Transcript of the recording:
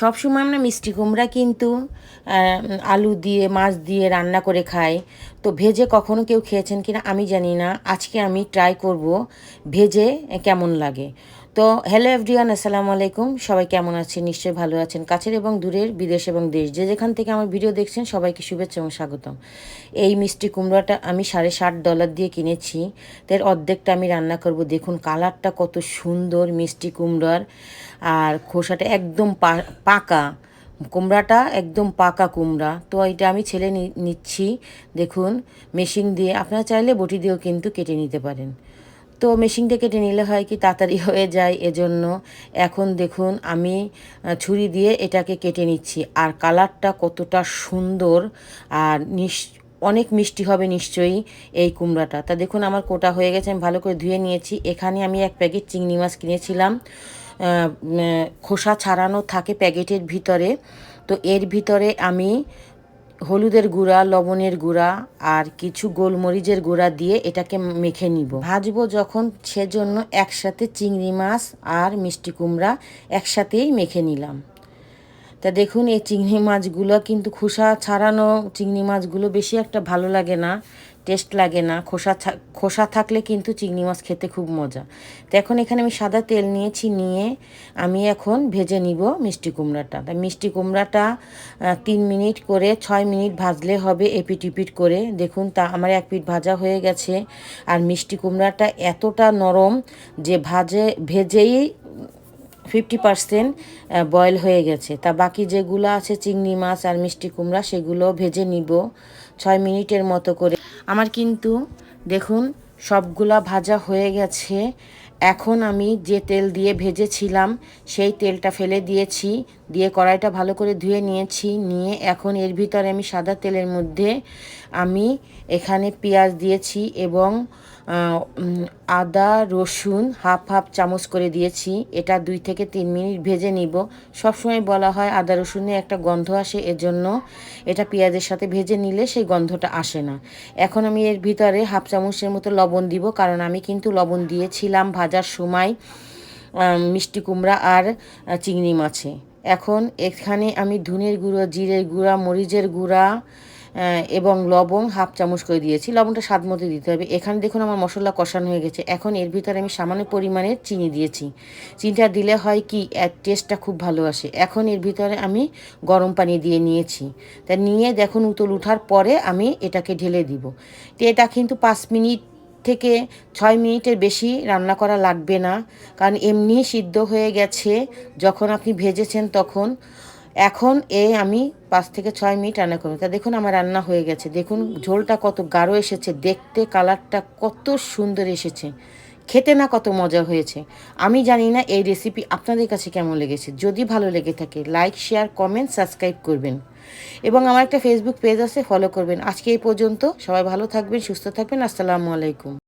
সবসময় আমরা মিষ্টি কুমড়া কিন্তু আলু দিয়ে, মাছ দিয়ে রান্না করে খাই। তো ভেজে কখনো কেউ খেয়েছেন কিনা আমি জানি না। আজকে আমি ট্রাই করব ভেজে কেমন লাগে। তো হ্যালো এভরিওয়ান আসসালামু আলাইকুম। সবাই কেমন আছেন? নিশ্চয়ই ভালো আছেন। কাছের এবং দূরের, বিদেশ এবং দেশ যে যেখান থেকে আমার ভিডিও দেখছেন, সবাইকে শুভেচ্ছা এবং স্বাগতম। এই মিষ্টি কুমড়োটা আমি সাড়ে ষাট ডলার দিয়ে কিনেছি। তার অর্ধেকটা আমি রান্না করব। দেখুন কালারটা কত সুন্দর মিষ্টি কুমড়োর। আর খোসাটা একদম পাকা। কুমড়াটা একদম পাকা কুমড়া। তো এটা আমি ছেলে নিচ্ছি। দেখুন মেশিন দিয়ে। আপনারা চাইলে বটি দিয়েও কিন্তু কেটে নিতে পারেন। তো মেশিনটা কেটে নিলে হয় কি তাড়াতাড়ি হয়ে যায়, এজন্য এখন দেখুন আমি ছুরি দিয়ে এটাকে কেটে নিচ্ছি। আর কালারটা কতটা সুন্দর আর নিশ, অনেক মিষ্টি হবে নিশ্চয়ই এই কুমড়াটা। তা দেখুন আমার কোটা হয়ে গেছে, আমি ভালো করে ধুয়ে নিয়েছি। এখানে আমি এক প্যাকেট চিংড়ি মাছ কিনেছিলাম। খোসা ছাড়ানো থাকে প্যাকেটের ভিতরে। তো এর ভিতরে আমি হলুদের গুঁড়া, লবণের গুঁড়া আর কিছু গোলমরিচের গুঁড়া দিয়ে এটাকে মেখে নিব। ভাজবো যখন সেজন্য একসাথে চিংড়ি মাছ আর মিষ্টি কুমড়া একসাথেই মেখে নিলাম। তা দেখুন, এই চিংড়ি মাছগুলো কিন্তু খোসা ছাড়ানো চিংড়ি মাছগুলো বেশি একটা ভালো লাগে না। টেস্ট লাগে না, খোসা খোসা থাকলে কিন্তু চিংড়ি মাছ খেতে খুব মজা। তো এখন এখানে আমি সাদা তেল নিয়েছি নিয়ে আমি এখন ভেজে নিব মিষ্টি কুমড়াটা। তা মিষ্টি কুমড়াটা তিন মিনিট করে ছয় মিনিট ভাজলে হবে এপিট ইপিট করে। দেখুন তা আমার এক পিঠ ভাজা হয়ে গেছে। আর মিষ্টি কুমড়াটা এতটা নরম যে ভাজে, ভেজেই ফিফটি পার্সেন্ট বয়েল হয়ে গেছে। তা বাকি যেগুলো আছে চিংড়ি মাছ আর মিষ্টি কুমড়া সেগুলো ভেজে নিব। ছয় মিনিটের মতো করে। আমার কিন্তু দেখুন সবগুলা ভাজা হয়ে গেছে। এখন আমি যে তেল দিয়ে ভেজেছিলাম, সেই তেলটা ফেলে দিয়েছি। দিয়ে কড়াইটা ভালো করে ধুয়ে নিয়েছি। নিয়ে এখন এর ভিতরে আমি সাদা তেলের মধ্যে আমি এখানে পেঁয়াজ দিয়েছি এবং আদা, রসুন হাফ হাফ চামচ করে দিয়েছি। এটা দুই থেকে তিন মিনিট ভেজে নিব। সবসময় বলা হয় আদা, রসুনে একটা গন্ধ আসে, এজন্য এটা পেঁয়াজের সাথে ভেজে নিলে সেই গন্ধটা আসে না। এখন আমি এর ভিতরে হাফ চামচের মতো লবণ দিব, কারণ আমি কিন্তু লবণ দিয়েছিলাম ভাজার সময় মিষ্টি কুমড়া আর চিংড়ি মাছে। এখন এখানে আমি ধুনের গুঁড়ো, জিরের গুঁড়া, মরিচের গুঁড়া এবং লবণ হাফ চামচ করে দিয়েছি। লবণটা স্বাদ মতো দিতে হবে। এখানে দেখুন আমার মশলা কষানো হয়ে গেছে। এখন এর ভিতরে আমি সামান্য পরিমাণে চিনি দিয়েছি। চিনিটা দিলে হয় কি টেস্টটা খুব ভালো আসে। এখন এর ভিতরে আমি গরম পানি দিয়ে নিয়েছি। তা নিয়ে দেখুন উতল উঠার পরে আমি এটাকে ঢেলে দিব। তো এটা কিন্তু পাঁচ মিনিট থেকে ছয় মিনিটের বেশি রান্না করা লাগবে না, কারণ এমনি সিদ্ধ হয়ে গেছে, যখন আপনি ভেজেছেন তখন। এখন এ আমি পাঁচ থেকে ছয় মিনিট রান্না করব। তা দেখুন আমার রান্না হয়ে গেছে। দেখুন ঝোলটা কত গাঢ় এসেছে, দেখতে, কালারটা কত সুন্দর এসেছে। খেতে না কত মজা হয়েছে। আমি জানি না এই রেসিপি আপনাদের কাছে কেমন লেগেছে। যদি ভালো লেগে থাকে লাইক শেয়ার কমেন্ট সাবস্ক্রাইব করবেন। এবং আমার একটা ফেসবুক পেজ আছে ফলো করবেন। আজকে এই পর্যন্ত সবাই ভালো থাকবেন, সুস্থ থাকবেন। আসসালামু আলাইকুম।